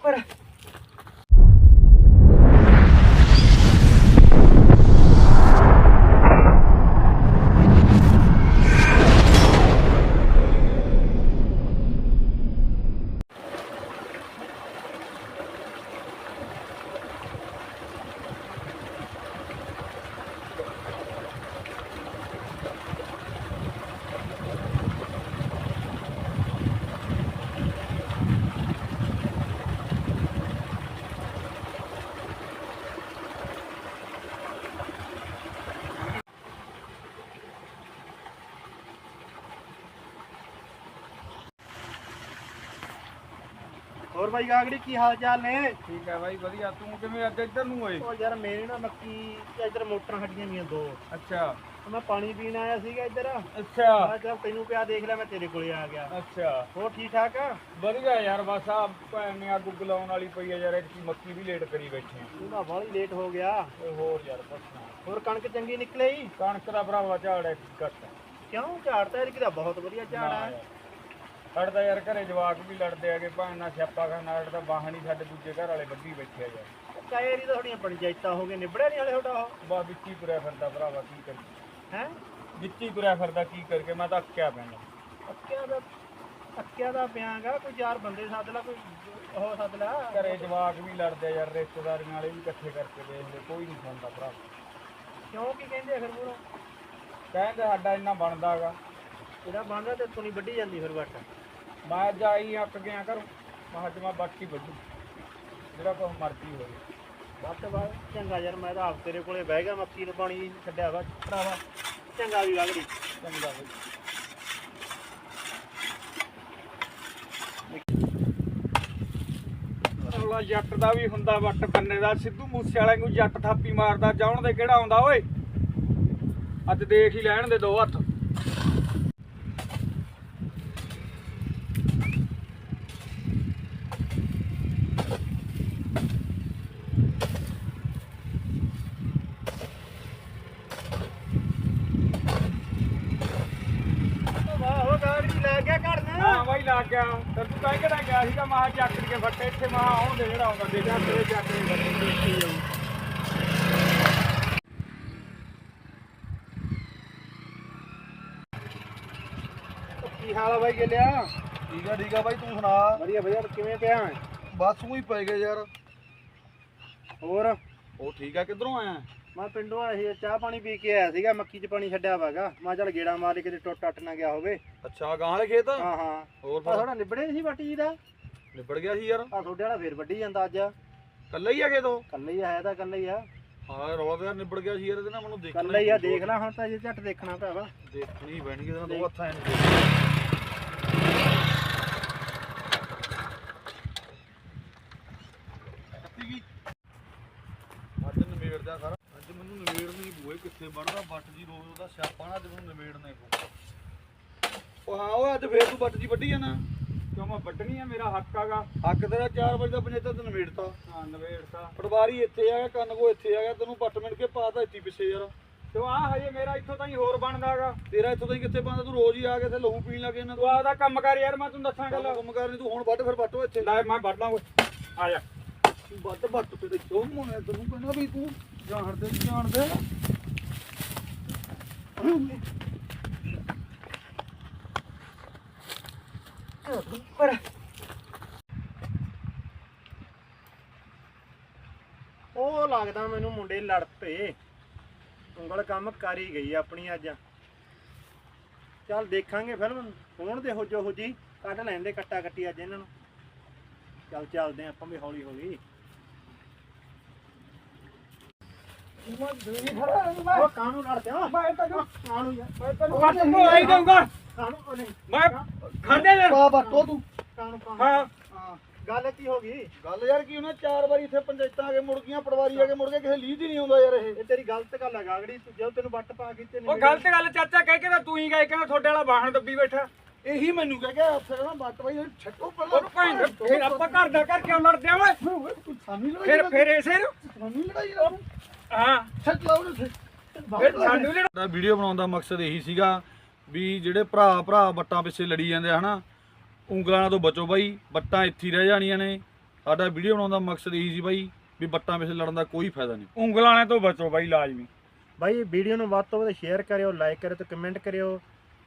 Fuera. ਹੋਰ ਬਾਈ ਗਾਗੜੀ ਕੀ ਹਾਲ ਚਾਲ ਨੇ? ਠੀਕ ਹੈ ਬਾਈ ਵਧੀਆ। ਤੂੰ ਕਿਵੇਂ ਅੱਜ ਇੱਧਰ ਨੂੰ ਓਏ ਉਹ ਯਾਰ ਮੇਰੇ ਨਾ ਮੱਕੀ ਇੱਧਰ ਮੋਟਰਾਂ ਹੱਡੀਆਂ ਮੀਆਂ ਦੋ। ਅੱਛਾ। ਮੈਂ ਪਾਣੀ ਪੀਣ ਆਇਆ ਸੀਗਾ ਇੱਧਰ। ਅੱਛਾ। ਮੈਂ ਕਿਹਾ ਤੈਨੂੰ ਪਿਆ ਦੇਖ ਲਿਆ ਮੈਂ ਤੇਰੇ ਕੋਲੇ ਆ ਗਿਆ। ਅੱਛਾ। ਹੋਰ ਠੀਕ ਠਾਕ? ਆ ਵਧੀਆ ਯਾਰ ਬਸ ਆ ਭੈਣ ਨੇ ਅੱਗ ਉੱਗ ਲਾਉਣ ਵਾਲੀ ਪਈ ਆ ਯਾਰ ਇੱਕ ਮੱਕੀ ਵੀ ਲੇਟ ਕਰੀ ਬੈਠੇ ਆ। ਤੂੰ ਤਾਂ ਬਾਹਲੀ ਲੇਟ ਹੋ ਗਿਆ। ਹੋਰ ਯਾਰ ਬਸ। ਹੋਰ ਕਣਕ ਚੰਗੀ ਨਿਕਲੇਈ ਕਣਕ ਦਾ ਭਰਾਵਾ ਝਾੜ ਐ ਘੱਟ। ਕਿਉਂ? ਝਾੜ ਤਾਂ ਇਹਦਾ ਬਹੁਤ ਵਧੀਆ ਝਾੜ ਆ। ਸਾਡੇ ਯਾਰ ਘਰੇ ਜਵਾਕ ਵੀ ਲੜਦੇ ਆਗੇ ਭਾਂ ਨਾ ਸਿਆਪਾ ਖਾਣਾ ਸਾਡਾ ਤਾਂ ਵਾਹਣ ਹੀ ਸਾਡੇ ਦੂਜੇ ਘਰ ਵਾਲੇ ਵੱਢੀ ਬੈਠੇ ਆ ਯਾਰ। ਕਾਇਰੀ ਤਾਂ ਥੋੜੀਆਂ ਪੰਚਾਇਤਾਂ ਹੋ ਗਏ ਨਿਬੜਿਆ ਨਹੀਂ ਹਲੇ ਤੁਹਾਡਾ ਉਹ? ਬਾ ਵਿੱਚ ਹੀ ਤੁਰਿਆ ਫਿਰਦਾ ਭਰਾਵਾ ਕੀ ਕਰੀ ਹੈ? ਵਿੱਚ ਹੀ ਤੁਰਿਆ ਫਿਰਦਾ ਕੀ ਕਰਕੇ ਮੈਂ ਤਾਂ ਅੱਕਿਆ ਪੈਣਾ ਅੱਕਿਆ ਦਾ ਅੱਕਿਆ ਦਾ ਪਿਆਗਾ ਕੋਈ ਚਾਰ ਬੰਦੇ ਸੱਦ ਲਾ ਕੋਈ ਉਹ ਸੱਦ ਲਾ। ਘਰੇ ਜਵਾਕ ਵੀ ਲੜਦੇ ਆ ਯਾਰ ਰਿਸ਼ਤੇਦਾਰੀਆਂ ਵਾਲੇ ਵੀ ਇਕੱਠੇ ਕਰਕੇ ਦੇਖਦੇ ਕੋਈ ਨਹੀਂ ਸੁਣਦਾ ਭਰਾ। ਕਿਉਂ ਕੀ ਕਹਿੰਦੇ ਫਿਰ ਮੂਰੋਂ ਕਹਿੰਦੇ ਸਾਡਾ ਇੰਨਾ ਬਣਦਾਗਾ। ਇਹਦਾ ਬੰਦਾ ਤੇ ਤੂੰ ਨਹੀਂ ਵੱਢੀ ਜਾਂਦੀ ਫਿਰ ਵੱਟ। ਮੈਂ ਅੱਜ ਆਈ ਅੱਕ ਗਿਆ ਘਰੋਂ। ਮੈਂ ਅੱਜ ਮੈਂ ਬਾਕੀ ਵੱਢੂ ਜਿਹੜਾ ਕੁਛ ਮਰਜ਼ੀ ਹੋਵੇ। ਵੱਟ ਬਾਅਦ ਚੰਗਾ ਯਾਰ ਮੈਂ ਤਾਂ ਆਪ ਤੇਰੇ ਕੋਲੇ ਬਹਿ ਗਿਆ ਮੱਕੀ ਨੂੰ ਪਾਣੀ ਛੱਡਿਆ ਵਾ। ਭਰਾਵਾ। ਚੰਗਾ ਵੀ ਲੱਗਦੀ ਚੰਗਾ ਬਈ ਅਗਲਾ ਜੱਟ ਦਾ ਵੀ ਹੁੰਦਾ ਵੱਟ ਕੰਨੇ ਦਾ। ਸਿੱਧੂ ਮੂਸੇ ਵਾਲੇ ਨੂੰ ਜੱਟ ਥਾਪੀ ਮਾਰਦਾ। ਜਾਉਣ ਦੇ ਕਿਹੜਾ ਆਉਂਦਾ ਓਏ? ਅੱਜ ਦੇਖ ਹੀ ਲੈਣ ਦੇ ਦੋ ਹੱਥ ਵਾਹ ਉਹ ਗਾੜੀ ਲੈ ਗਿਆ ਘਰ ਨੇ ਹਾਂ ਬਾਈ ਲੱਗ ਗਿਆ ਤੇ ਤੂੰ ਕਾਹ ਕਿਹੜਾ ਗਿਆ ਸੀਗਾ ਮਾਹ ਚੱਕ ਕੇ ਫੱਟੇ ਇੱਥੇ ਮਾਹ ਆਉਣ ਦੇ ਜਿਹੜਾ ਆਉਂਦਾ ਦੇਖਿਆ ਤੇਰੇ ਚੱਕ ਦੇ। ਫੱਟੇ ਦੇਖੀ ਜਾਊ ਕੀ ਹਾਲ ਆ ਬਾਈ ਗਿਲਿਆ ਠੀਕ ਆ ਠੀਕ ਆ ਬਾਈ ਤੂੰ ਸੁਣਾ? ਵਧੀਆ ਵਧੀਆ ਕਿਵੇਂ ਪਿਆ? ਬਸ ਉਹੀ ਪੈ ਗਏ ਯਾਰ। ਹੋਰ? ਉਹ ਠੀਕ ਆ ਕਿੱਧਰੋਂ ਆਇਆ? ਮੈਂ ਪਿੰਡੋਂ ਆਇਆ ਸੀ ਚਾਹ ਪਾਣੀ ਪੀ ਕੇ ਆਇਆ ਸੀਗਾ ਮੱਕੀ 'ਚ ਪਾਣੀ ਛੱਡਿਆ ਵਾਗਾ ਮੈਂ ਚੱਲ ਗੇੜਾ ਮਾਰ ਕੇ ਕਿਤੇ ਟੁੱਟ ਟੱਟ ਨਾ ਗਿਆ ਹੋਵੇ। ਅੱਛਾ ਗਾਂ ਵਾਲੇ ਖੇਤ? ਹਾਂ ਹਾਂ। ਹੋਰ ਆ ਫਿਰ ਥੋੜਾ ਨਿਬੜੇ ਸੀ ਬਾਟੀ ਜੀ ਦਾ? ਨਿਬੜ ਗਿਆ ਸੀ ਯਾਰ। ਆ ਤੁਹਾਡੇ ਵਾਲਾ ਫੇਰ ਵੱਢੀ ਜਾਂਦਾ ਅੱਜ। ਕੱਲਾ ਹੀ ਆ ਖੇਤੋਂ ਕੱਲੇ ਹੀ ਆਇਆ ਤਾਂ ਕੱਲੇ ਹੀ ਆ। ਹਾਂ ਰੌਲਾ ਤਾਂ ਯਾਰ ਨਿਬੜ ਗਿਆ ਸੀ ਯਾਰ ਇਹਦੇ ਨਾਲ ਮੈਨੂੰ ਦੇਖਣਾ ਕੱਲੇ ਹੀ ਆ ਦੇਖ ਲੈ ਹੁਣ ਤਾਂ ਜੇ ਝੱਟ ਦੇਖਣਾ ਭਰਾਵਾ। ਦੇਖਣੀ ਪੈਣਗੀ ਇਹਦੇ ਨਾਲ। ਦੋ ਹੱਥਾਂ ਐਂ ਅੱਜ ਨਿਬੇੜਦਾ ਸਾਰਾ ਅੱਜ ਮੈਨੂੰ ਨਿਬੇੜਨੀ ਕਿੱਥੇ ਬਣਦਾ ਬੱਟ ਜੀ ਰੋਜ਼ ਉਹਦਾ ਸਿਆਪਾ ਨਾ ਅੱਜ ਮੈਨੂੰ ਨਿਬੇੜਨੇ ਪਊ ਉਹ ਹਾਂ ਉਹ ਅੱਜ ਫੇਰ ਤੂੰ ਬੱਟ ਜੀ ਵੱਢੀ ਜਾਣਾ ਕਿਉਂ ਮੈਂ ਵੱਢਣੀ ਆ ਮੇਰਾ ਹੱਕ ਆਗਾ। ਹੱਕ ਤੇਰਾ 4 ਵਜੇ ਦਾ ਪੰਜੇਤਾ ਤੇ ਨਿਬੇੜਤਾ। ਹਾਂ ਨਵੇੜਤਾ ਪਟਵਾਰੀ ਇੱਥੇ ਆ ਗਿਆ ਕੰਨ ਕੋ ਇੱਥੇ ਆ ਗਿਆ ਤੈਨੂੰ ਪੱਟ ਮਿਣ ਕੇ ਪਾਤਾ ਇੱਥੇ ਪਿੱਛੇ ਯਾਰ। ਤੇ ਆ ਹਜੇ ਮੇਰਾ ਇੱਥੋਂ ਤਾਈਂ ਹੋਰ ਬਣਦਾਗਾ ਤੇਰਾ ਇੱਥੋਂ ਤਾਈਂ ਕਿੱਥੇ ਬੰਦਾ ਤੂੰ ਰੋਜ਼ ਹੀ ਆ ਕੇ ਤੇ ਲਹੂ ਪੀਣ ਲੱਗੇ ਇਹਨਾਂ ਤੂੰ ਆਪਦਾ ਕੰਮ ਕਰ ਯਾਰ ਮੈਂ ਤੈਨੂੰ ਦੱਸਾਂ ਗੱਲ। ਕੰਮ ਕਰਨੀ ਤੂੰ ਹੁਣ ਵੱਢ ਫਿਰ ਵੱਟੋ ਇੱਥੇ। ਲੈ ਮੈਂ ਵੱਢ ਲਾਂ ਆ ਜਾ। ਤੂੰ ਵੱਢ ਵੱਟ ਤੇ ਕਿਉਂ ਮੋਨੇ ਤੈਨੂੰ ਕਹਿੰਦਾ ਵੀ ਤੂੰ ਜਾਣ ਦੇ ਜਾਣ ਉਹ ਲੱਗਦਾ ਮੈਨੂੰ ਮੁੰਡੇ ਲੜ ਪਏ। ਉਂਗਲ ਕੰਮ ਕਰ ਹੀ ਗਈ ਆਪਣੀ ਅੱਜ। ਚੱਲ ਦੇਖਾਂਗੇ ਫਿਲਮ ਹੋਣ ਦੇ ਹੋ ਜੋ ਹੋ ਜੀ। ਕੱਢ ਲੈਣ ਦੇ ਕੱਟਾ ਕੱਟੀ ਅੱਜ ਇਹਨਾਂ ਨੂੰ। ਚੱਲ ਚੱਲਦੇ ਆਂ ਆਪਾਂ ਵੀ ਹੌਲੀ ਹੌਲੀ ਉਹ ਕਾਹਨੂੰ ਲੜਦੇ ਹੋ ਮੈਂ ਤੈਨੂੰ ਕਾਹਨੂੰ ਯਾਰ? ਮੈਂ ਤੈਨੂੰ ਕੱਟ ਨੂੰ ਆਈ ਦਊਂਗਾ ਕਾਹਨੂੰ ਉਹ ਨਹੀਂ। ਮੈਂ ਖੜਦੇ ਨੇ। ਪਾ ਵੱਟੋ ਤੂੰ। ਕਾਹਨੂੰ ਕਾਹਨੂੰ? ਹਾਂ। ਹਾਂ। ਗੱਲ ਕੀ ਹੋ ਗਈ? ਗੱਲ ਯਾਰ ਕੀ ਉਹਨੇ ਚਾਰ ਵਾਰੀ ਇੱਥੇ ਪੰਚਾਇਤਾਂ ਆ ਕੇ ਮੁੜ ਗਈਆਂ ਪਟਵਾਰੀ ਆ ਕੇ ਮੁੜ ਕੇ ਕਿਸੇ ਲੀਡ ਹੀ ਨਹੀਂ ਆਉਂਦਾ ਯਾਰ ਇਹ। ਤੇਰੀ ਗਲਤ ਗੱਲ ਆ ਗਾਗੜੀ। ਤੂੰ ਜਦੋਂ ਤੈਨੂੰ ਵੱਟ ਪਾ ਕੇ ਤੇ ਉਹ ਗਲਤ ਗੱਲ ਚਾਚਾ ਕਹਿ ਕੇ ਤਾਂ ਤੂੰ ਹੀ ਗਏ ਕਹਿੰਦਾ ਤੁਹਾਡੇ ਵਾਲਾ ਵਾਹਣ ਦੱਬੀ ਬੈਠਾ। ਇਹੀ ਮੈਨੂੰ ਕਹਿ ਗਿਆ ਉੱਥੇ ਕਹਿੰਦਾ ਵੱਟ ਬਾਈ ਛੱਡੋ ਪਹਿਲਾਂ ਉਹਨੂੰ ਭਾਈ ਫਿਰ ਆਪਾਂ ਘਰ ਦਾ ਘਰ ਕਿਉਂ ਲੜਦੇ ਆ ਓਏ? ਤੂੰ ਫਿਰ ਫਿਰ ਇਸੇ ਨੂੰ। ਸਾਨੂੰ ਲੜਾਈ ਲਾ ਹਾਂ। ਫਿਰ। ਸਾਨੂੰ ਦਾ ਵੀਡੀਓ ਬਣਾਉਣ ਦਾ ਮਕਸਦ ਇਹੀ ਸੀਗਾ ਵੀ ਜਿਹੜੇ ਭਰਾ ਭਰਾ ਬੱਟਾਂ ਪਿੱਛੇ ਲੜੀ ਜਾਂਦੇ ਆ ਹਨਾ? ਉਂਗਲਾਂ ਤੋਂ ਬਚੋ ਬਾਈ ਬੱਟਾਂ ਇੱਥੇ ਹੀ ਰਹਿ ਜਾਣੀਆਂ ਨੇ। ਸਾਡਾ ਵੀਡੀਓ ਬਣਾਉਣ ਦਾ ਮਕਸਦ ਇਹੀ ਸੀ ਬਾਈ ਵੀ ਬੱਟਾਂ ਵਿੱਚ ਲੜਨ ਦਾ ਕੋਈ ਫਾਇਦਾ ਨਹੀਂ। ਉਂਗਲਾਂ ਨੇ ਤੋਂ ਬਚੋ ਬਾਈ ਲਾਜ਼ਮੀ। ਬਾਈ ਵੀਡੀਓ ਨੂੰ ਵੱਧ ਤੋਂ ਵੱਧ ਸ਼ੇਅਰ ਕਰਿਓ ਲਾਈਕ ਕਰਿਓ ਤੇ ਕਮੈਂਟ ਕਰਿਓ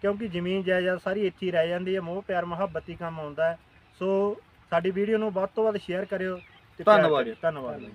ਕਿਉਂਕਿ ਜ਼ਮੀਨ ਜਾਇਦਾਦ ਸਾਰੀ ਇੱਥੇ ਹੀ ਰਹਿ ਜਾਂਦੀ ਹੈ ਮੋਹ ਪਿਆਰ ਮੁਹੱਬਤ ਹੀ ਕੰਮ ਆਉਂਦਾ ਹੈ। ਸੋ ਸਾਡੀ ਵੀਡੀਓ ਨੂੰ ਵੱਧ ਤੋਂ ਵੱਧ ਸ਼ੇਅਰ ਕਰਿਓ ਤੇ ਪਿਆਰ ਧੰਨਵਾਦ ਕਰਿਓ। ਧੰਨਵਾਦ ਬਾਈ।